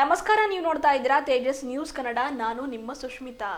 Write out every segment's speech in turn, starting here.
ನಮಸ್ಕಾರ, ನೀವು ನೋಡ್ತಾ ಇದ್ದೀರಾ ತೇಜಸ್ ನ್ಯೂಸ್ ಕನ್ನಡ. ನಾನು ನಿಮ್ಮ ಸುಷ್ಮಿತಾ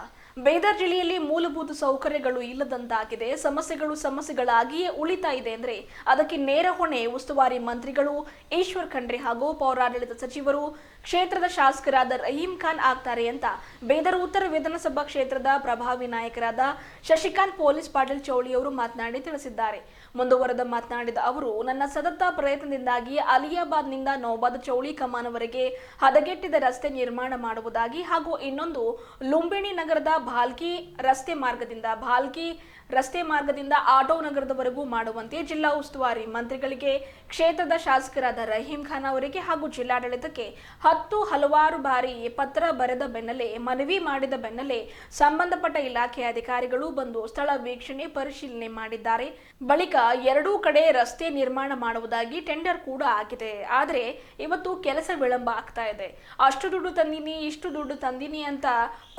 ಬೇದರ್ ಜಿಲ್ಲೆಯಲ್ಲಿ ಮೂಲಭೂತ ಸೌಕರ್ಯಗಳು ಇಲ್ಲದಂತಾಗಿದೆ. ಸಮಸ್ಯೆಗಳು ಸಮಸ್ಯೆಗಳಾಗಿಯೇ ಉಳಿತಾ ಇದೆ ಅಂದ್ರೆ ಅದಕ್ಕೆ ನೇರ ಹೊಣೆ ಉಸ್ತುವಾರಿ ಮಂತ್ರಿಗಳು ಈಶ್ವರ್ ಖಂಡ್ರೆ ಹಾಗೂ ಪೌರಾಡಳಿತ ಸಚಿವರು ಕ್ಷೇತ್ರದ ಶಾಸಕರಾದ ರಹೀಂ ಖಾನ್ ಆಗ್ತಾರೆ ಅಂತ. ಬೇದರ್ ಉತ್ತರ ವಿಧಾನಸಭಾ ಕ್ಷೇತ್ರದ ಪ್ರಭಾವಿ ನಾಯಕರಾದ ಶಶಿಕಾಂತ್ ಪೊಲೀಸ್ ಪಾಟೀಲ್ ಚೌಳಿ ಅವರು ಮಾತನಾಡಿ ತಿಳಿಸಿದ್ದಾರೆ. ಮುಂದುವರೆದ ಮಾತನಾಡಿದ ಅವರು, ನನ್ನ ಸತತ ಪ್ರಯತ್ನದಿಂದಾಗಿ ಅಲಿಯಾಬಾದ್ನಿಂದ ನೌಬಾದ್ ಚೌಳಿ ಕಮಾನವರೆಗೆ ಹದಗೆಟ್ಟಿದ ರಸ್ತೆ ನಿರ್ಮಾಣ ಮಾಡುವುದಾಗಿ ಹಾಗೂ ಇನ್ನೊಂದು, ಲುಂಬಿಣಿ ನಗರದ ಭಾಲ್ಕಿ ರಸ್ತೆ ಮಾರ್ಗದಿಂದ, ಭಾಲ್ಕಿ ರಸ್ತೆ ಮಾರ್ಗದಿಂದ ಆಟೋ ನಗರದವರೆಗೂ ಮಾಡುವಂತೆ ಜಿಲ್ಲಾ ಉಸ್ತುವಾರಿ ಮಂತ್ರಿಗಳಿಗೆ, ಕ್ಷೇತ್ರದ ಶಾಸಕರಾದ ರಹೀಂ ಖಾನ್ ಅವರಿಗೆ ಹಾಗೂ ಜಿಲ್ಲಾಡಳಿತಕ್ಕೆ ಹತ್ತು ಹಲವಾರು ಬಾರಿ ಪತ್ರ ಬರೆದ ಬೆನ್ನಲ್ಲೇ, ಮನವಿ ಮಾಡಿದ ಬೆನ್ನಲ್ಲೇ ಸಂಬಂಧಪಟ್ಟ ಇಲಾಖೆ ಅಧಿಕಾರಿಗಳು ಬಂದು ಸ್ಥಳ ವೀಕ್ಷಣೆ ಪರಿಶೀಲನೆ ಮಾಡಿದ್ದಾರೆ. ಬಳಿಕ ಎರಡೂ ಕಡೆ ರಸ್ತೆ ನಿರ್ಮಾಣ ಮಾಡುವುದಾಗಿ ಟೆಂಡರ್ ಕೂಡ ಆಗಿದೆ ಆದರೆ ಇವತ್ತು ಕೆಲಸ ವಿಳಂಬ ಆಗ್ತಾ ಇದೆ. ಅಷ್ಟು ದುಡ್ಡು ತಂದಿನಿ, ಇಷ್ಟು ದುಡ್ಡು ತಂದಿನಿ ಅಂತ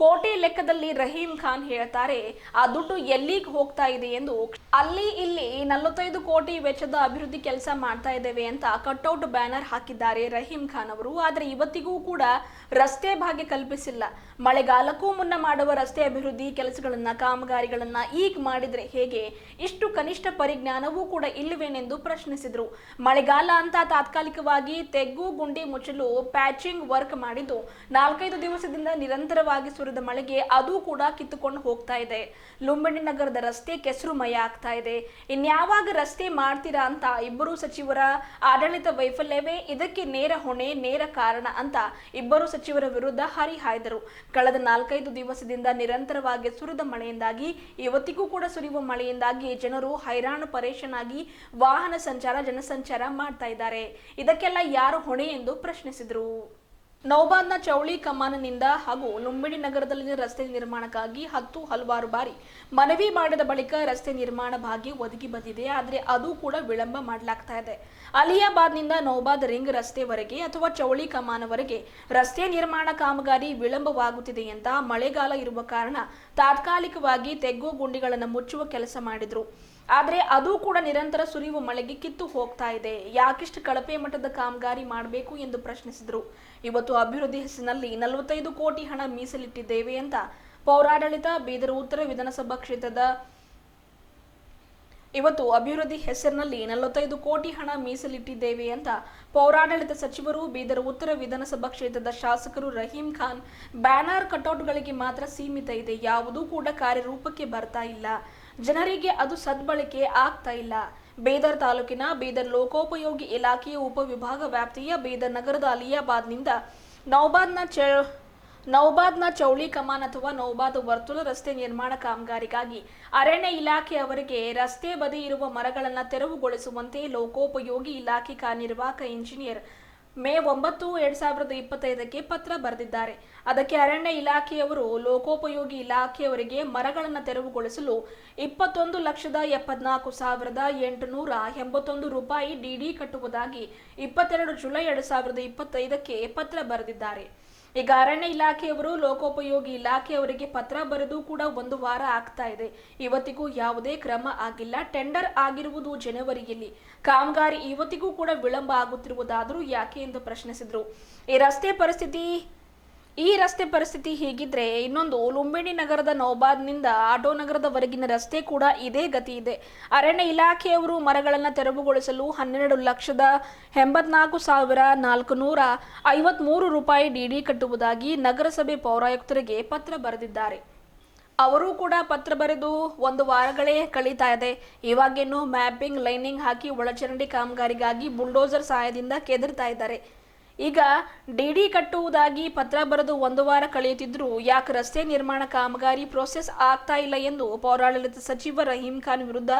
ಕೋಟೆ ಲೆಕ್ಕದಲ್ಲಿ ರಹೀಂ ಖಾನ್ ಹೇಳ್ತಾರೆ, ಆ ದುಡ್ಡು ಎಲ್ಲಿಗೆ ಹೋಗ್ತಾ ಇದೆ ಎಂದು. ಅಲ್ಲಿ ಇಲ್ಲಿ ನಲವತ್ತೈದು ಕೋಟಿ ವೆಚ್ಚದ ಅಭಿವೃದ್ಧಿ ಕೆಲಸ ಮಾಡ್ತಾ ಇದ್ದೇವೆ ಅಂತ ಕಟ್ಔಟ್ ಬ್ಯಾನರ್ ಹಾಕಿದ್ದಾರೆ ರಹೀಂ ಖಾನ್ ಅವರು. ಆದರೆ ಇವತ್ತಿಗೂ ಕೂಡ ರಸ್ತೆ ಭಾಗ್ಯ ಕಲ್ಪಿಸಿಲ್ಲ. ಮಳೆಗಾಲಕ್ಕೂ ಮುನ್ನ ಮಾಡುವ ರಸ್ತೆ ಅಭಿವೃದ್ಧಿ ಕೆಲಸಗಳನ್ನ, ಕಾಮಗಾರಿಗಳನ್ನ ಈಗ ಮಾಡಿದ್ರೆ ಹೇಗೆ? ಇಷ್ಟು ಕನಿಷ್ಠ ಪರಿಜ್ಞಾನವೂ ಕೂಡ ಇಲ್ಲವೇನೆಂದು ಪ್ರಶ್ನಿಸಿದ್ರು. ಮಳೆಗಾಲ ಅಂತ ತಾತ್ಕಾಲಿಕವಾಗಿ ತೆಗ್ಗು, ಗುಂಡಿ ಮುಚ್ಚಲು ಪ್ಯಾಚಿಂಗ್ ವರ್ಕ್ ಮಾಡಿದ್ದು ನಾಲ್ಕೈದು ದಿವಸದಿಂದ ನಿರಂತರವಾಗಿ ಸುರಿದ ಮಳೆಗೆ ಅದು ಕೂಡ ಕಿತ್ತುಕೊಂಡು ಹೋಗ್ತಾ ಇದೆ. ಲುಂಬಿಣಿ ನಗರದ ರಸ್ತೆ ಕೆಸರುಮಯ ಆಗ್ತಾ ಇದೆ. ಇನ್ಯಾವಾಗ ರಸ್ತೆ ಮಾಡ್ತೀರಾ ಅಂತ ಇಬ್ಬರು ಸಚಿವರ ಆಡಳಿತ ವೈಫಲ್ಯವೇ? ಇದಕ್ಕೆ ನೇರ ಹೊಣೆ, ನೇರ ಕಾರಣ. ಅಂತ ಇಬ್ಬರು ಸಚಿವರ ವಿರುದ್ಧ ಹರಿಹಾಯ್ದರು ಕಳೆದ ನಾಲ್ಕೈದು ದಿವಸದಿಂದ ನಿರಂತರವಾಗಿ ಸುರಿದ ಮಳೆಯಿಂದಾಗಿ, ಇವತ್ತಿಗೂ ಕೂಡ ಸುರಿಯುವ ಮಳೆಯಿಂದಾಗಿ ಜನರು ಹೈರಾಣ ಪರೇಶನಾಗಿ ವಾಹನ ಸಂಚಾರ, ಜನಸಂಚಾರ ಮಾಡ್ತಾ ಇದ್ದಾರೆ. ಇದಕ್ಕೆಲ್ಲ ಯಾರು ಹೊಣೆ ಎಂದು ಪ್ರಶ್ನಿಸಿದರು. ನೌಬಾದ್ನ ಚೌಳಿ ಕಮಾನಿನಿಂದ ಹಾಗೂ ಲುಂಬಿಣಿ ನಗರದಲ್ಲಿನ ರಸ್ತೆ ನಿರ್ಮಾಣಕ್ಕಾಗಿ ಹತ್ತು ಹಲವಾರು ಬಾರಿ ಮನವಿ ಮಾಡಿದ ಬಳಿಕ ರಸ್ತೆ ನಿರ್ಮಾಣ ಭಾಗ್ಯ ಒದಗಿ ಬಂದಿದೆ. ಆದರೆ ಅದು ಕೂಡ ವಿಳಂಬ ಮಾಡಲಾಗ್ತಾ ಇದೆ. ಅಲಿಯಾಬಾದ್ನಿಂದ ನೌಬಾದ್ ರಿಂಗ್ ರಸ್ತೆವರೆಗೆ ಅಥವಾ ಚೌಳಿ ಕಮಾನವರೆಗೆ ರಸ್ತೆ ನಿರ್ಮಾಣ ಕಾಮಗಾರಿ ವಿಳಂಬವಾಗುತ್ತಿದೆ ಅಂತ ಮಳೆಗಾಲ ಇರುವ ಕಾರಣ ತಾತ್ಕಾಲಿಕವಾಗಿ ತೆಗ್ಗು ಗುಂಡಿಗಳನ್ನು ಮುಚ್ಚುವ ಕೆಲಸ ಮಾಡಿದ್ರು. ಆದರೆ ಅದು ಕೂಡ ನಿರಂತರ ಸುರಿಯುವ ಮಳೆಗೆ ಕಿತ್ತು ಹೋಗ್ತಾ ಇದೆ. ಯಾಕಿಷ್ಟು ಕಳಪೆ ಮಟ್ಟದ ಕಾಮಗಾರಿ ಮಾಡಬೇಕು ಎಂದು ಪ್ರಶ್ನಿಸಿದರು. ಇವತ್ತು ಅಭಿವೃದ್ಧಿ ಹೆಸರಿನಲ್ಲಿ ನಲವತ್ತೈದು ಕೋಟಿ ಹಣ ಮೀಸಲಿಟ್ಟಿದ್ದೇವೆ ಅಂತ ಪೌರಾಡಳಿತ ಬೀದರ್ ಉತ್ತರ ವಿಧಾನಸಭಾ ಕ್ಷೇತ್ರದ ಇವತ್ತು ಅಭಿವೃದ್ಧಿ ಹೆಸರಿನಲ್ಲಿ ನಲವತ್ತೈದು ಕೋಟಿ ಹಣ ಮೀಸಲಿಟ್ಟಿದ್ದೇವೆ ಅಂತ ಪೌರಾಡಳಿತ ಸಚಿವರು ಬೀದರ್ ಉತ್ತರ ವಿಧಾನಸಭಾ ಕ್ಷೇತ್ರದ ಶಾಸಕರು ರಹೀಂ ಖಾನ್ ಬ್ಯಾನರ್ ಕಟೌಟ್ಗಳಿಗೆ ಮಾತ್ರ ಸೀಮಿತ ಇದೆ. ಯಾವುದೂ ಕೂಡ ಕಾರ್ಯರೂಪಕ್ಕೆ ಬರ್ತಾ ಇಲ್ಲ. ಜನರಿಗೆ ಅದು ಸದ್ಬಳಕೆ ಆಗ್ತಾ ಇಲ್ಲ. ಬೀದರ್ ತಾಲೂಕಿನ ಬೀದರ್ ಲೋಕೋಪಯೋಗಿ ಇಲಾಖೆಯ ಉಪವಿಭಾಗ ವ್ಯಾಪ್ತಿಯ ಬೀದರ್ ನಗರದ ಅಲಿಯಾಬಾದ್ನಿಂದ ನೌಬಾದ್ನ ಚ, ನೌಬಾದ್ನ ಚೌಳಿ ಕಮಾನ್ ಅಥವಾ ನೌಬಾದ್ ವರ್ತುಲ ರಸ್ತೆ ನಿರ್ಮಾಣ ಕಾಮಗಾರಿಗಾಗಿ ಅರಣ್ಯ ಇಲಾಖೆ ಅವರಿಗೆ ರಸ್ತೆ ಬದಿ ಇರುವ ಮರಗಳನ್ನು ತೆರವುಗೊಳಿಸುವಂತೆ ಲೋಕೋಪಯೋಗಿ ಇಲಾಖೆ ಕಾರ್ಯನಿರ್ವಾಹಕ ಇಂಜಿನಿಯರ್ ಮೇ ಒಂಬತ್ತು ಎರಡ್ ಸಾವಿರದ ಇಪ್ಪತ್ತೈದಕ್ಕೆ ಪತ್ರ ಬರೆದಿದ್ದಾರೆ. ಅದಕ್ಕೆ ಅರಣ್ಯ ಇಲಾಖೆಯವರು, ಲೋಕೋಪಯೋಗಿ ಇಲಾಖೆಯವರಿಗೆ ಮರಗಳನ್ನು ತೆರವುಗೊಳಿಸಲು ಇಪ್ಪತ್ತೊಂದು ಲಕ್ಷದ ಎಪ್ಪತ್ನಾಲ್ಕು ಸಾವಿರದ ಎಂಟುನೂರ ಎಂಬತ್ತೊಂದು ರೂಪಾಯಿ ಡಿಡಿ ಕಟ್ಟುವುದಾಗಿ ಇಪ್ಪತ್ತೆರಡು ಜುಲೈ ಎರಡ್ ಸಾವಿರದ ಇಪ್ಪತ್ತೈದಕ್ಕೆ ಪತ್ರ ಬರೆದಿದ್ದಾರೆ. ಈಗ ಅರಣ್ಯ ಇಲಾಖೆಯವರು, ಲೋಕೋಪಯೋಗಿ ಇಲಾಖೆಯವರಿಗೆ ಪತ್ರ ಬರೆದು ಕೂಡ ಒಂದು ವಾರ ಆಗ್ತಾ ಇದೆ. ಇವತ್ತಿಗೂ ಯಾವುದೇ ಕ್ರಮ ಆಗಿಲ್ಲ. ಟೆಂಡರ್ ಆಗಿರುವುದು ಜನವರಿಯಲ್ಲಿ. ಕಾಮಗಾರಿ ಇವತ್ತಿಗೂ ಕೂಡ ವಿಳಂಬ ಆಗುತ್ತಿರುವುದಾದರೂ ಯಾಕೆ ಎಂದು ಪ್ರಶ್ನಿಸಿದರು. ಈ ರಸ್ತೆ ಪರಿಸ್ಥಿತಿ ಈ ರಸ್ತೆ ಪರಿಸ್ಥಿತಿ ಹೀಗಿದ್ರೆ ಇನ್ನೊಂದು ಲುಂಬಿಣಿ ನಗರದ ನೌಬಾದ್ನಿಂದ ಆಟೋ ನಗರದವರೆಗಿನ ರಸ್ತೆ ಕೂಡ ಇದೇ ಗತಿ ಇದೆ. ಅರಣ್ಯ ಇಲಾಖೆಯವರು ಮರಗಳನ್ನು ತೆರವುಗೊಳಿಸಲು ಹನ್ನೆರಡು ಲಕ್ಷದ ಎಂಬತ್ನಾಲ್ಕು ಸಾವಿರ ನಾಲ್ಕು ನೂರ ಐವತ್ಮೂರು ರೂಪಾಯಿ ಡಿಡಿ ಕಟ್ಟುವುದಾಗಿ ನಗರಸಭೆ ಪೌರಾಯುಕ್ತರಿಗೆ ಪತ್ರ ಬರೆದಿದ್ದಾರೆ. ಅವರು ಕೂಡ ಪತ್ರ ಬರೆದು ಒಂದು ವಾರಗಳೇ ಕಳೀತಾ ಇದೆ. ಇವಾಗೇನು ಮ್ಯಾಪಿಂಗ್, ಲೈನಿಂಗ್ ಹಾಕಿ ಒಳಚರಂಡಿ ಕಾಮಗಾರಿಗಾಗಿ ಬುಲ್ಡೋಸರ್ ಸಹಾಯದಿಂದ ಕೆದರ್ತಾ ಇದ್ದಾರೆ. ಈಗ ಡಿಡಿ ಕಟ್ಟುವುದಾಗಿ ಪತ್ರ ಬರೆದು ಒಂದು ವಾರ ಕಳೆಯುತ್ತಿದ್ದರೂ ಯಾಕೆ ರಸ್ತೆ ನಿರ್ಮಾಣ ಕಾಮಗಾರಿ ಪ್ರೋಸೆಸ್ ಆಗ್ತಾ ಇಲ್ಲ ಎಂದು ಪೌರಾಡಳಿತ ಸಚಿವ ರಹೀಂ ಖಾನ್ ವಿರುದ್ಧ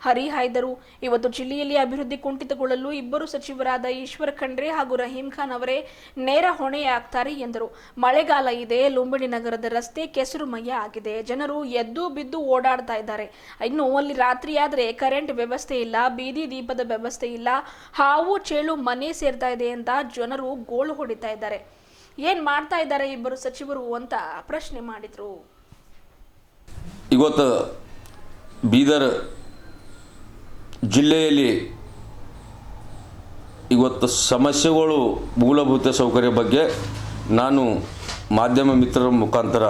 ಹರಿಹಾಯ್ದರು. ಇವತ್ತು ಜಿಲ್ಲೆಯಲ್ಲಿ ಅಭಿವೃದ್ಧಿ ಕುಂಠಿತಗೊಳ್ಳಲು ಇಬ್ಬರು ಸಚಿವರಾದ ಈಶ್ವರ್ ಖಂಡ್ರೆ ಹಾಗೂ ರಹೀಂ ಖಾನ್ ಅವರೇ ನೇರ ಹೊಣೆಯಾಗ್ತಾರೆ ಎಂದರು. ಮಳೆಗಾಲ ಇದೆ, ಲುಂಬಿಣಿ ನಗರದ ರಸ್ತೆ ಕೆಸರುಮಯ ಆಗಿದೆ. ಜನರು ಎದ್ದು ಬಿದ್ದು ಓಡಾಡ್ತಾ ಇದ್ದಾರೆ. ಇನ್ನು ಅಲ್ಲಿ ರಾತ್ರಿ ಆದ್ರೆ ಕರೆಂಟ್ ವ್ಯವಸ್ಥೆ ಇಲ್ಲ, ಬೀದಿ ದೀಪದ ವ್ಯವಸ್ಥೆ ಇಲ್ಲ, ಹಾವು ಚೇಳು ಮನೆ ಸೇರ್ತಾ ಇದೆ ಅಂತ ಜನರು ಗೋಳು ಹೊಡಿತಾ ಇದ್ದಾರೆ. ಏನ್ ಮಾಡ್ತಾ ಇದ್ದಾರೆ ಇಬ್ಬರು ಸಚಿವರು ಅಂತ ಪ್ರಶ್ನೆ ಮಾಡಿದ್ರು. ಇವತ್ತು ಬೀದರ್ ಜಿಲ್ಲೆಯಲ್ಲಿ ಇವತ್ತು ಸಮಸ್ಯೆಗಳು ಮೂಲಭೂತ ಸೌಕರ್ಯ ಬಗ್ಗೆ ನಾನು ಮಾಧ್ಯಮ ಮಿತ್ರರ ಮುಖಾಂತರ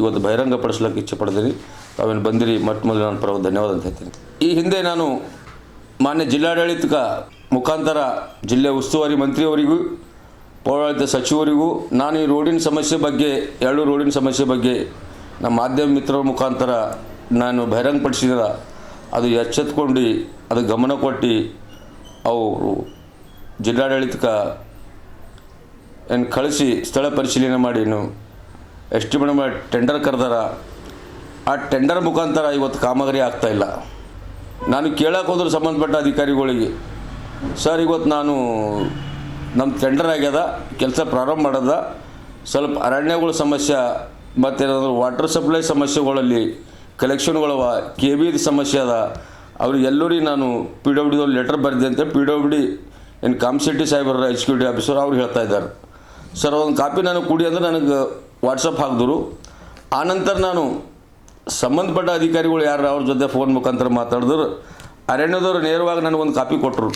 ಇವತ್ತು ಬಹಿರಂಗಪಡಿಸ್ಲಿಕ್ಕೆ ಇಚ್ಛೆ ಪಡ್ತೀನಿ ತಾವೇನು ಬಂದಿರಿ, ಮೊಟ್ಟ ಮೊದಲು ನಾನು ಪರವಾಗಿ ಧನ್ಯವಾದ ಅಂತ ಹೇಳ್ತೀನಿ. ಈ ಹಿಂದೆ ನಾನು ಮಾನ್ಯ ಜಿಲ್ಲಾಡಳಿತಕ ಮುಖಾಂತರ ಜಿಲ್ಲೆ ಉಸ್ತುವಾರಿ ಮಂತ್ರಿಯವರಿಗೂ, ಪೌರಾಡಳಿತ ಸಚಿವರಿಗೂ, ನಾನು ಈ ರೋಡಿನ ಸಮಸ್ಯೆ ಬಗ್ಗೆ, ಎರಡು ರೋಡಿನ ಸಮಸ್ಯೆ ಬಗ್ಗೆ ನಮ್ಮ ಮಾಧ್ಯಮ ಮಿತ್ರರ ಮುಖಾಂತರ ನಾನು ಬಹಿರಂಗಪಡಿಸಿದ ಅದು ಎಚ್ಚೆತ್ಕೊಂಡು ಅದು ಗಮನ ಕೊಟ್ಟು ಅವರು ಜಿಲ್ಲಾಡಳಿತಕ್ಕೆ ಏನು ಕಳಿಸಿ ಸ್ಥಳ ಪರಿಶೀಲನೆ ಮಾಡಿ ಏನು ಎಸ್ಟಿಮೇಟ್ ಮಾಡಿ ಟೆಂಡರ್ ಕರೆದಾರ? ಆ ಟೆಂಡರ್ ಮುಖಾಂತರ ಇವತ್ತು ಕಾಮಗಾರಿ ಆಗ್ತಾಯಿಲ್ಲ ನಾನು ಕೇಳಕ್ಕೆ ಹೋದ್ರೆ ಸಂಬಂಧಪಟ್ಟ ಅಧಿಕಾರಿಗಳಿಗೆ. ಸರ್, ಇವತ್ತು ನಾನು ನಮ್ಮ ಟೆಂಡರ್ ಆಗ್ಯದ, ಕೆಲಸ ಪ್ರಾರಂಭ ಮಾಡದ. ಸ್ವಲ್ಪ ಅರಣ್ಯಗಳ ಸಮಸ್ಯೆ, ಮತ್ತೇನಾದರೂ ವಾಟರ್ ಸಪ್ಲೈ ಸಮಸ್ಯೆಗಳಲ್ಲಿ ಕಲೆಕ್ಷನ್ಗಳವ ಕೆ ಬಿ ಸಮಸ್ಯೆ ಅದ. ಅವ್ರಿಗೆ ಎಲ್ಲರಿಗೆ ನಾನು ಪಿ ಡಬ್ಲ್ಯೂ ಡಿದವ್ರು ಲೆಟರ್ ಬರೆದೆ ಅಂತ ಪಿ ಡಬ್ಲ್ಯೂ ಡಿ ಏನು ಕಾಮ್ಸಿಟಿ ಸಾಹೇಬರ ಎಕ್ಸಿಕ್ಯೂಟಿವ್ ಆಫೀಸರ್ ಅವ್ರು ಹೇಳ್ತಾ ಇದ್ದಾರೆ. ಸರ್ ಒಂದು ಕಾಪಿ ನನಗೆ ಕೂಡಿ ಅಂದ್ರೆ ನನಗೆ ವಾಟ್ಸಪ್ ಹಾಕಿದ್ರು. ಆನಂತರ ನಾನು ಸಂಬಂಧಪಟ್ಟ ಅಧಿಕಾರಿಗಳು ಯಾರು ಅವ್ರ ಜೊತೆ ಫೋನ್ ಮುಖಾಂತರ ಮಾತಾಡಿದ್ರು. ಅರಣ್ಯದವರು ನೇರವಾಗಿ ನನಗೊಂದು ಕಾಪಿ ಕೊಟ್ಟರು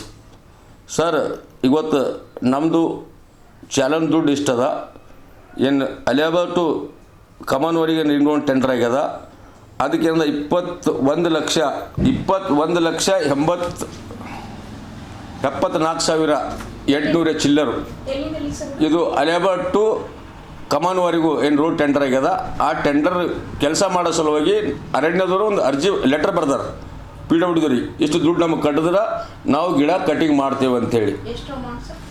ಸರ್, ಇವತ್ತು ನಮ್ಮದು ಚಾಲನ್ ದುಡ್ಡು ಇಷ್ಟದ. ಏನು ಅಲಿಯಾಬಾದ್ ಟು ಕಮನ್ವರೆಗೆ ನಿಂಗೊಂಡು ಟೆಂಡರ್ ಆಗ್ಯದ. ಅದಕ್ಕೆ ಅಂದ್ರೆ ಇಪ್ಪತ್ತು ಒಂದು ಲಕ್ಷ ಇಪ್ಪತ್ತೊಂದು ಲಕ್ಷ ಎಂಬತ್ತು ಎಪ್ಪತ್ನಾಲ್ಕು ಸಾವಿರ ಎಂಟುನೂರ ಚಿಲ್ಲರು. ಇದು ಅಲೆಬರ್ ಟು ಕಮಾನ್ವರೆಗೂ ಏನು ರೋಡ್ ಟೆಂಡರ್ ಆಗ್ಯದ? ಆ ಟೆಂಡರ್ ಕೆಲಸ ಮಾಡೋ ಸಲುವಾಗಿ ಅರಣ್ಯದವರು ಒಂದು ಅರ್ಜಿ ಲೆಟರ್ ಬರ್ದಾರೆ. ಪಿ ಡಬ್ಲ್ಯೂ ಡಿದವ್ರಿಗೆ ಇಷ್ಟು ದುಡ್ಡು ನಮಗೆ ಕಟ್ಟಿದ್ರೆ ನಾವು ಗಿಡ ಕಟಿಂಗ್ ಮಾಡ್ತೇವೆ ಅಂತೇಳಿ.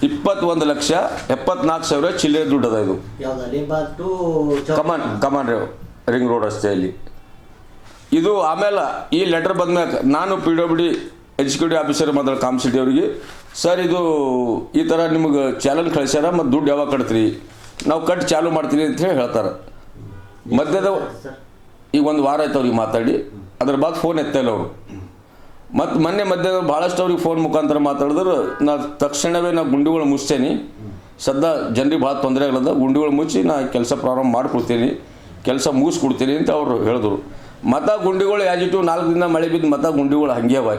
ಇಪ್ಪತ್ತೊಂದು ಲಕ್ಷ ಎಪ್ಪತ್ನಾಲ್ಕು ಸಾವಿರ ಚಿಲ್ಲರೆ ದುಡ್ಡು ಅದ ಇದು. ಕಮಾನ್ ಕಮಾನ್ ರೇವ್ ರಿಂಗ್ ರೋಡ್ ರಸ್ತೆಯಲ್ಲಿ. ಇದು ಆಮೇಲೆ ಈ ಲೆಟರ್ ಬಂದ್ಮ್ಯಾಗ ನಾನು P W D executive officer ಮಾತಾಡ ಕಾಮ್ ಸಿಟಿ ಅವರಿಗೆ. ಸರ್ ಇದು ಈ ಥರ ನಿಮಗೆ ಚಾಲನ್ ಕಳಿಸ್ಯಾರ ಮತ್ತು ದುಡ್ಡು ಯಾವಾಗ ಕಟ್ತೀರಿ? ನಾವು ಕಟ್ ಚಾಲು ಮಾಡ್ತೀನಿ ಅಂತ ಹೇಳಿ ಹೇಳ್ತಾರೆ. ಮಧ್ಯದ ಈಗ ಒಂದು ವಾರ ಆಯ್ತು ಅವ್ರಿಗೆ ಮಾತಾಡಿ. ಅದ್ರ ಬಾದ್ ಫೋನ್ ಎತ್ತಲ್ಲ ಅವರು. ಮತ್ತು ಮೊನ್ನೆ ಮಧ್ಯ ಭಾಳಷ್ಟು ಅವ್ರಿಗೆ ಫೋನ್ ಮುಖಾಂತರ ಮಾತಾಡಿದ್ರೆ ನಾ ತಕ್ಷಣವೇ ನಾ ಗುಂಡಿಗಳು ಮುಚ್ತೇನೆ. ಸದ್ಯ ಜನರಿಗೆ ಭಾಳ ತೊಂದರೆ ಆಗ್ಲದ, ಗುಂಡಿಗಳು ಮುಚ್ಚಿ ನಾ ಕೆಲಸ ಪ್ರಾರಂಭ ಮಾಡಿಕೊಡ್ತೀನಿ. ಕೆಲಸ ಮುಗಿಸ್ಕೊಡ್ತೀನಿ ಅಂತ ಅವರು ಹೇಳಿದ್ರು. ಮತ ಗುಂಡಿಗಳು ಯಾಜಿಟ್ಟು ನಾಲ್ಕು ದಿನ ಮಳೆ ಬಿದ್ದು ಮತ ಗುಂಡಿಗಳು ಹಂಗೆ ಅವ.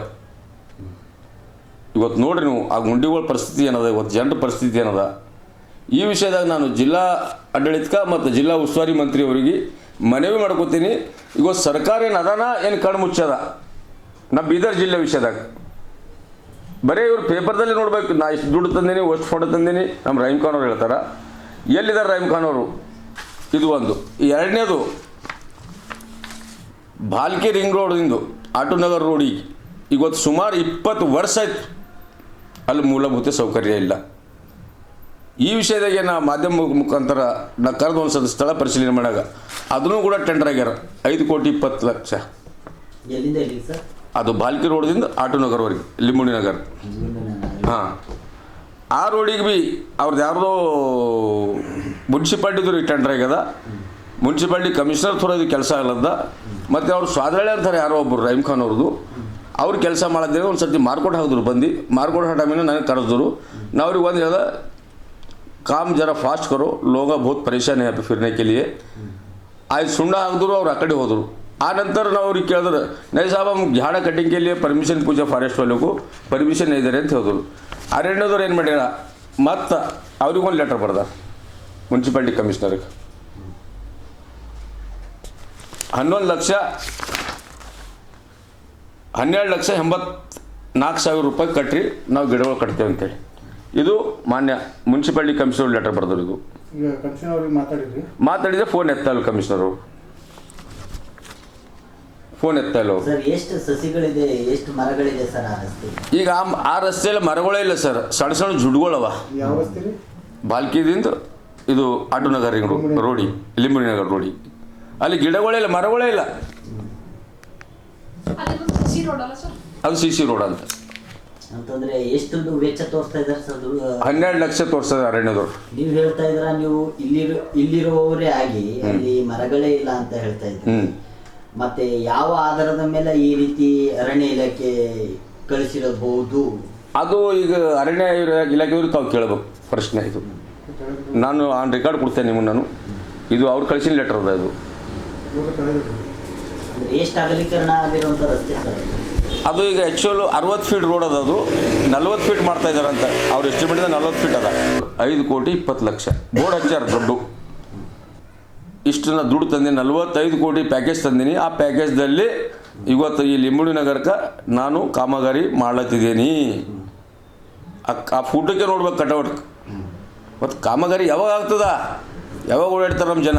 ಇವತ್ತು ನೋಡ್ರಿ ನೀವು, ಆ ಗುಂಡಿಗಳ ಪರಿಸ್ಥಿತಿ ಏನದ ಇವತ್ತು ಜನರ ಪರಿಸ್ಥಿತಿ ಏನದ? ಈ ವಿಷಯದಾಗ ನಾನು ಜಿಲ್ಲಾ ಆಡಳಿತಕ ಮತ್ತು ಜಿಲ್ಲಾ ಉಸ್ತುವಾರಿ ಮಂತ್ರಿ ಅವರಿಗೆ ಮನವಿ ಮಾಡ್ಕೋತೀನಿ. ಇವತ್ತು ಸರ್ಕಾರ ಏನು ಅದಾನ, ಏನು ಕಣ್ಣು ಮುಚ್ಚದ? ನಮ್ಮ ಬೀದರ್ ಜಿಲ್ಲೆ ವಿಷಯದಾಗ. ಬರೀ ಇವ್ರು ಪೇಪರ್ದಲ್ಲಿ ನೋಡ್ಬೇಕು. ನಾ ಇಷ್ಟು ದುಡ್ಡು ತಂದೀನಿ, ಅಷ್ಟು ಫೋಟೋ ತಂದೀನಿ ನಮ್ಮ ರಹೀಮ್ ಖಾನ್ ಅವ್ರು ಹೇಳ್ತಾರೆ. ಎಲ್ಲಿದ್ದಾರೆ ರಹೀಮ್ ಖಾನ್ ಅವರು? ಇದು ಒಂದು. ಎರಡನೇದು ಭಾಲ್ಕಿ ರಿಂಗ್ ರೋಡ್ದಿಂದು ಆಟೋನಗರ್ ರೋಡಿಗೆ ಇವತ್ತು ಸುಮಾರು ಇಪ್ಪತ್ತು ವರ್ಷ ಆಯ್ತು. ಅಲ್ಲಿ ಮೂಲಭೂತ ಸೌಕರ್ಯ ಇಲ್ಲ. ಈ ವಿಷಯದಾಗೆ ನಾ ಮಾಧ್ಯಮ ಮುಖಾಂತರ ನಾ ಕರೆದು ಒಂದು ಸ್ಥಳ ಪರಿಶೀಲನೆ ಮಾಡಾಗ ಅದನ್ನು ಕೂಡ ಟೆಂಡರ್ ಆಗ್ಯಾರ. ಐದು ಕೋಟಿ ಇಪ್ಪತ್ತು ಲಕ್ಷ. ಅದು ಬಾಲ್ಕಿ ರೋಡ್ದಿಂದ ಆಟೋನಗರ್ವರೆಗೆ ಲಿಂಬುಣಿ ನಗರ್. ಹಾಂ. ಆ ರೋಡಿಗೆ ಬಿ ಅವ್ರದ್ದು ಯಾರ್ದೋ ಮುನ್ಸಿಪಾಲ್ಟಿದು ರೀ ಟೆಂಡರ್ ಆಗ್ಯದ. ಮುನ್ಸಿಪಾಲ್ಟಿ ಕಮಿಷನರ್ ಥರ ಇದು ಕೆಲಸ ಆಗಲ್ಲದ ಮತ್ತು ಅವರು ಸ್ವಾದಳೆ ಅಂತಾರೆ ಯಾರೋ ಒಬ್ಬರು ರಹೀಮ್ ಖಾನ್ ಅವ್ರದ್ದು. ಅವ್ರು ಕೆಲಸ ಮಾಡಿದ್ರೆ ಒಂದು ಸರ್ತಿ ಮಾರ್ಕೋಟ್ ಹಾಕಿದ್ರು, ಬಂದು ಮಾರ್ಕೋಟ್ ಟೈಮಿನ ನನಗೆ ಕರೆದ್ರು ನಾ ಅವ್ರಿಗೆ ಒಂದು ಹೇಳ್ದೆ, ಕಾಮ್ ಜರ ಫಾಸ್ಟ್ ಕರು ಲೋಗ ಬಹುತ್ ಪರೇಶಾನಿ ಹ್ಯಾಪಿ ಫಿರ್ನೆ ಕೆಲಿಯೇ. ಆಯ್ತು ಸುಣ್ಣ ಹಾಕಿದ್ರು, ಅವ್ರು ಆ ಕಡೆ ಹೋದರು. ಆ ನಂತರ ನಾವು ಅವ್ರಿಗೆ ಕೇಳಿದ್ರೆ, ನೈ ಸಾಬ್ ಝಾಡ ಕಟಿಂಗ್ ಕೆಲಿಯೇ ಪರ್ಮಿಷನ್ ಪೂಜೆ ಫಾರೆಸ್ಟ್ ವಾಲಿಗೂ ಪರ್ಮಿಷನ್ ಇದ್ದಾರೆ ಅಂತ ಹೇಳಿದ್ರು. ಅರಣ್ಯದವ್ರು ಏನು ಮಾಡ್ಯಾರ, ಮತ್ತು ಅವ್ರಿಗೊಂದು ಲೆಟರ್ ಬರ್ದ ಮುನ್ಸಿಪಾಲ್ಟಿ ಕಮಿಷನರ್ಗೆ. ಹನ್ನೊಂದು ಲಕ್ಷ ಹನ್ನೆರಡು ಲಕ್ಷ ಎಂಬತ್ತು ನಾಲ್ಕು ಸಾವಿರ ರೂಪಾಯಿ ಕಟ್ಟ್ರಿ ನಾವು ಗಿಡಗಳು ಕಟ್ತೇವೆ ಅಂತೇಳಿ. ಇದು ಮಾನ್ಯ ಮುನ್ಸಿಪಾಲ್ಟಿ ಕಮಿಷನರ್ ಲೆಟರ್ ಬರೆದ್ರು ಇದು. ಈಗ ಕಮಿಷನ್ ಅವ್ರಿಗೆ ಮಾತಾಡಿದ್ರಿ? ಮಾತಾಡಿದ್ರೆ ಫೋನ್ ಎತ್ತ ಇಲ್ಲ ಕಮಿಷನರು ಫೋನ್ ಎತ್ತ ಇಲ್ಲ ಸರ್ ಎಷ್ಟು ಸಸಿಗಳಿದೆ ಎಷ್ಟು ಮರಗಳಿದೆ ಸರ್ ಈಗ ಆ ಆ ರಸ್ತೆಯಲ್ಲಿ ಮರಗಳೇ ಇಲ್ಲ ಸರ್. ಸಣ್ಣ ಸಣ್ಣ ಜುಡ್ಗಳವ. ಬಾಲ್ಕಿದಿಂದ ಇದು ಆಟೋ ನಗರ್ ರೋಡಿ ಲಿಂಬುಣಿ ನಗರ್ ರೋಡಿ. ಅಲ್ಲಿ ಗಿಡಗಳೇ ಇಲ್ಲ ಮರಗಳೇ ಇಲ್ಲ. ಅದೆಲ್ಲ ಸಿ ರೋಡ್ ಅಲ್ಲ ಅದು ಸಿ ಸಿ ರೋಡ್ ಅಂತ. ಅಂತಂದ್ರೆ ಎಷ್ಟು ದು- ವೆಚ್ಚ ತೋರಿಸ್ತಾ ಇದ್ದಾರೆ ಸರ್ ದು- ಹನ್ನೆರಡು ಲಕ್ಷ ತೋರಿಸ್ತದೆ ಅರಣ್ಯದವ್ರು. ನೀವು ಹೇಳ್ತಾ ಇದ್ರ ನೀವು ಇಲ್ಲಿರೋ ಇಲ್ಲಿರುವವರೇ ಆಗಿ ಅಲ್ಲಿ ಮರಗಳೇ ಇಲ್ಲ ಅಂತ ಹೇಳ್ತಾ ಇದ್ರಿ. ಮತ್ತೆ ಯಾವ ಆಧಾರದ ಮೇಲೆ ಈ ರೀತಿ ಅರಣ್ಯ ಇಲಾಖೆ ಕಳಿಸಿರಬಹುದು ಅದು ಈಗ ಅರಣ್ಯ ಇಲಾಖೆಯವರು ಇಲಾಖೆಯವ್ರು ತಾವು ಕೇಳಬೇಕು ಪ್ರಶ್ನೆ ಇದು. ನಾನು ಆನ್ ರೆಕಾರ್ಡ್ ಕೊಡ್ತೇನೆ ನಿಮಗೆ ನಾನು ಇದು ಅವ್ರು ಕಳಿಸಿದ ಲೆಟರ್ ಅದ ಇದು ಎಷ್ಟು ಅಗಲೀಕರಣ ಆಗಿರುವಂತ ರಸ್ತೆ ಸರ್. ಅದು? ಈಗ ಆ್ಯಕ್ಚುಲ್ ಅರವತ್ತು ಫೀಟ್ ರೋಡ್ ಅದ ಅದು. ನಲ್ವತ್ತು ಫೀಟ್ ಮಾಡ್ತಾ ಇದ್ದಾರೆ ಅಂತ ಎಸ್ಟಿಮೇಟ್ ಎಸ್ಟಿಮೇಟಿಂದ ನಲ್ವತ್ತು ಫೀಟ್ ಅದ. ಐದು ಕೋಟಿ ಇಪ್ಪತ್ತು ಲಕ್ಷ. ಬೋರ್ಡ್ ಹಚ್ಚಾರ ದುಡ್ಡು. ಇಷ್ಟನ್ನ ದುಡ್ಡು ತಂದೀನಿ ನಲ್ವತ್ತೈದು ಕೋಟಿ ಪ್ಯಾಕೇಜ್ ತಂದೀನಿ. ಆ ಪ್ಯಾಕೇಜ್ದಲ್ಲಿ ಇವತ್ತು ಈ ಲಿಂಬುಡಿ ನಗರಕ್ಕೆ ನಾನು ಕಾಮಗಾರಿ ಮಾಡ್ಲತ್ತಿದ್ದೀನಿ. ಆ ಆ ಫೋಟೋಕ್ಕೆ ನೋಡ್ಬೇಕು ಕಟೌಟ್. ಮತ್ತು ಕಾಮಗಾರಿ ಯಾವಾಗ ಆಗ್ತದ? ಯಾವಾಗ ಓಡಾಡ್ತಾರೆ ನಮ್ಮ ಜನ?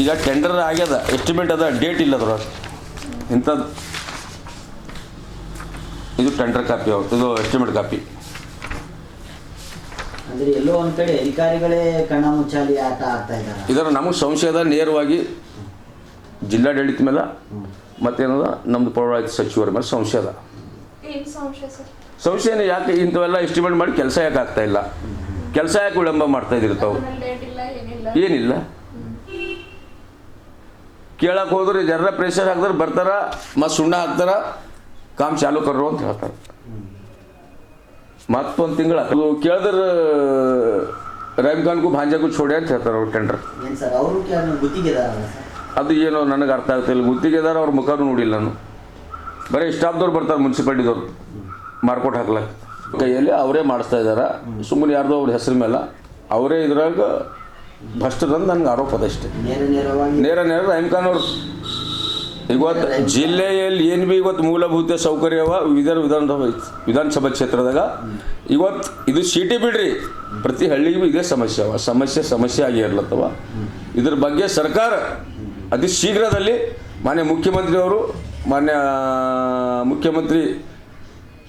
ಈಗ ಟೆಂಡರ್ ಆಗ್ಯದ. ಎಸ್ಟಿಮೇಟ್ ಅದ ಡೇಟ್ ಇಲ್ಲ ಅದ್ರ ಇಂಥದ್ದು ಇದು ಟೆಂಡರ್ ಕಾಪಿ ಅವ್ರು ಇದು ಎಸ್ಟಿಮೇಟ್ ಕಾಪಿ ಅಂದ್ರೆ ಎಲ್ಲೋ ಒಂದ್ ಕಡೆ ಅಧಿಕಾರಿಗಳೇ ಕಣ್ಣ ಮುಚ್ಚಾಲಿ ಆಟ ಆಡ್ತಾ ಇದ್ದಾರೆ ಇದರ ನಮಗೆ ಸಂಶಯದ ನೇರವಾಗಿ ಜಿಲ್ಲಾಡಳಿತ ಮೇಲೆ ಮತ್ತೇನದ? ನಮ್ಮದು ಪೌರಾಯುಕ್ತ ಸಚಿವರ ಮೇಲೆ ಸಂಶಯ ಅದ ಏನ್ ಸಂಶಯ ಸರ್? ಸಂಶಯನ ಯಾಕೆ ಇಂಥವೆಲ್ಲ ಎಸ್ಟಿಮೇಟ್ ಮಾಡಿ ಕೆಲಸ ಯಾಕೆ ಆಗ್ತಾ ಇಲ್ಲ? ಕೆಲಸ ಯಾಕೆ ವಿಳಂಬ ಮಾಡ್ತಾ ಇದ್ದಿರ್ತಾವೆ ಡೇಟ್ ಇಲ್ಲ ಏನಿಲ್ಲ. ಏನಿಲ್ಲ. ಕೇಳಕ್ಕೆ ಹೋದ್ರೆ ಜರ ಪ್ರೆಷರ್ ಹಾಕಿದ್ರೆ ಬರ್ತಾರ ಮತ್ತು ಸುಣ್ಣ ಹಾಕ್ತಾರ ಕಾಮ್ ಚಾಲು ಕರ್ರು ಅಂತ ಹೇಳ್ತಾರೆ. ಮತ್ತೊಂದು ತಿಂಗಳ ಅದು ಕೇಳಿದ್ರೆ ರೈಮ್ ಖಾನ್ಗೂ ಭಾಂಜಾಗೂ ಛೋಡೆ ಅಂತ ಹೇಳ್ತಾರೆ ಅವ್ರು ಟೆಂಡರ್ ಅದು ಏನೋ ನನಗೆ ಅರ್ಥ ಆಗ್ತಿಲ್ಲ ಗುತ್ತಿಗೆದಾರ ಅವ್ರ ಮುಖ ನೋಡಿಲ್ಲ ನಾನು. ಬರೀ ಸ್ಟಾಫ್ದವ್ರು ಬರ್ತಾರೆ ಮುನ್ಸಿಪಾಲ್ಟಿದವ್ರು. ಮಾರ್ಕೊಟ್ ಹಾಕ್ಲಕ್ಕೆ ಕೈಯಲ್ಲಿ ಅವರೇ ಮಾಡಿಸ್ತಾ ಇದ್ದಾರೆ ಸುಮ್ಮನೆ ಯಾರ್ದೋ ಅವ್ರ ಹೆಸರು ಮೇಲೆ. ಅವರೇ ಇದ್ರಾಗ ಭ್ರಷ್ಟರಂತ ನನಗೆ ಆರೋಪ ಅದ ಅಷ್ಟೇ. ನೇರ ನೇರ ನೇರ ರಹೀಮ್ ಖಾನ್ ಅವರು. ಇವತ್ತು ಜಿಲ್ಲೆಯಲ್ಲಿ ಏನು ಭೀ ಇವತ್ತು ಮೂಲಭೂತ ಸೌಕರ್ಯ ಅವ ವಿಧಾನ ವಿಧಾನಸಭೆ ವಿಧಾನಸಭಾ ಕ್ಷೇತ್ರದಾಗ. ಇವತ್ತು ಇದು ಸಿಟಿ ಬಿಡ್ರಿ. ಪ್ರತಿ ಹಳ್ಳಿಗೂ ಇದೇ ಸಮಸ್ಯೆ ಅವ. ಸಮಸ್ಯೆ ಸಮಸ್ಯೆ ಆಗಿ ಇರ್ಲತ್ತವ. ಇದ್ರ ಬಗ್ಗೆ ಸರ್ಕಾರ ಅತಿ ಶೀಘ್ರದಲ್ಲಿ ಮಾನ್ಯ ಮುಖ್ಯಮಂತ್ರಿಯವರು ಮಾನ್ಯ ಮುಖ್ಯಮಂತ್ರಿ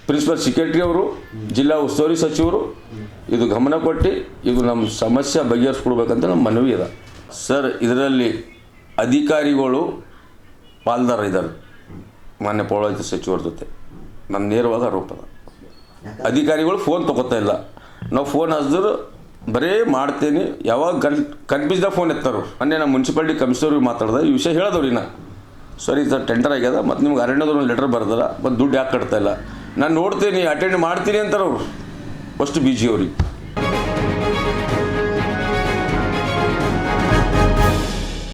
ಪ್ರಿನ್ಸಿಪಲ್ ಸೆಕ್ರೆಟರಿ ಅವರು ಜಿಲ್ಲಾ ಉಸ್ತುವಾರಿ ಸಚಿವರು ಇದು ಗಮನ ಕೊಟ್ಟು ಇದು ನಮ್ಮ ಸಮಸ್ಯೆ ಬಗೆಹರಿಸ್ಕೊಡ್ಬೇಕಂತ ನಮ್ಮ ಮನವಿ ಇದೆ ಸರ್, ಇದರಲ್ಲಿ ಅಧಿಕಾರಿಗಳು ಪಾಲ್ದಾರ ಇದ್ದಾರೆ. ಮಾನ್ಯ ಪೌರಾಯುಕ್ತ ಸಚಿವರ ಜೊತೆ. ನನ್ನ ನೇರವಾದ ಆರೋಪ ಅಧಿಕಾರಿಗಳು ಫೋನ್ ತಗೋತಾ ಇಲ್ಲ. ನಾವು ಫೋನ್ ಹಚ್ಚಿದ್ರು ಬರೇ ಮಾಡ್ತೀನಿ. ಯಾವಾಗ ಕನ್ ಕನ್ಫ್ಯೂಸ್ದಾಗ ಫೋನ್ ಎತ್ತಾರು ಮೊನ್ನೆ ನಮ್ಮ ಮುನ್ಸಿಪಾಲ್ಟಿ ಕಮಿಷನರ್ಗೆ ಮಾತಾಡ್ದೆ ಈ ವಿಷಯ ಹೇಳದವ್ರಿ ನಾ ಸರಿ ಸರ್ ಟೆಂಡರ್ ಆಗ್ಯದ. ಮತ್ತು ನಿಮ್ಗೆ ಅರಣ್ಯದವ್ರು ಒಂದು ಲೆಟರ್ ಬರ್ದಲ್ಲ. ಮತ್ತು ದುಡ್ಡು ಯಾಕೆ ಕಟ್ತಾ ಇಲ್ಲ? ನಾನು ನೋಡ್ತೀನಿ ಅಟೆಂಡ್ ಮಾಡ್ತೀನಿ ಅಂತಾರೆ what's the BGOD?